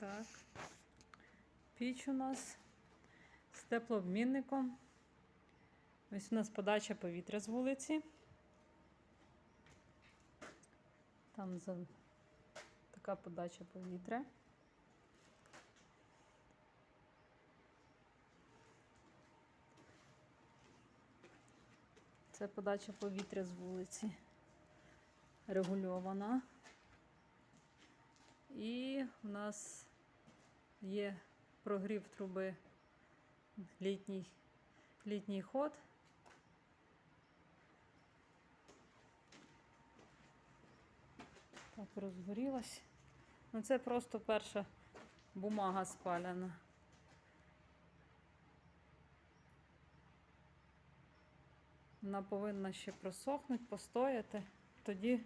Так. Піч у нас з теплообмінником. Ось у нас подача повітря з вулиці. Там за... така подача повітря. Це подача повітря з вулиці регульована. І у нас є прогрів труби літній, літній ход. Так, розгорілась. Ну, це просто перша бумага спаляна. Вона повинна ще просохнути, постояти, тоді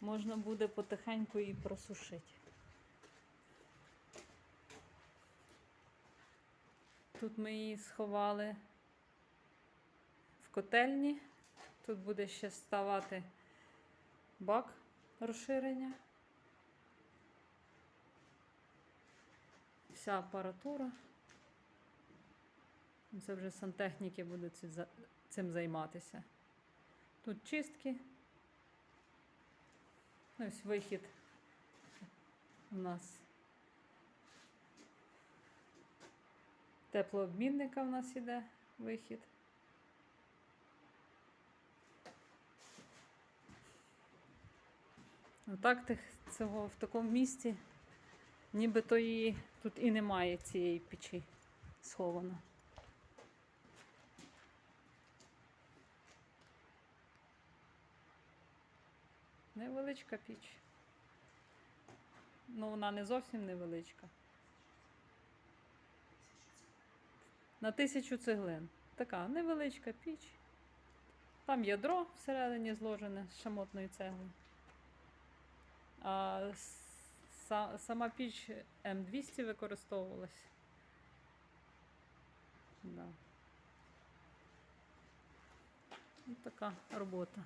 можна буде потихеньку її просушити. Тут ми її сховали в котельні. Тут буде ще ставати бак розширення. Вся апаратура. Це вже сантехніки будуть цим займатися. Тут чистки. Ось вихід у нас теплообмінника в нас іде вихід. Отак тих, цього в такому місці, нібито її тут і немає цієї печі сховано. Невеличка піч. Ну, вона не зовсім невеличка. На тисячу цеглин. Така невеличка піч. Там ядро всередині зложене з шамотної цегли. А са- сама піч М200 використовувалась. Да. Ось така робота.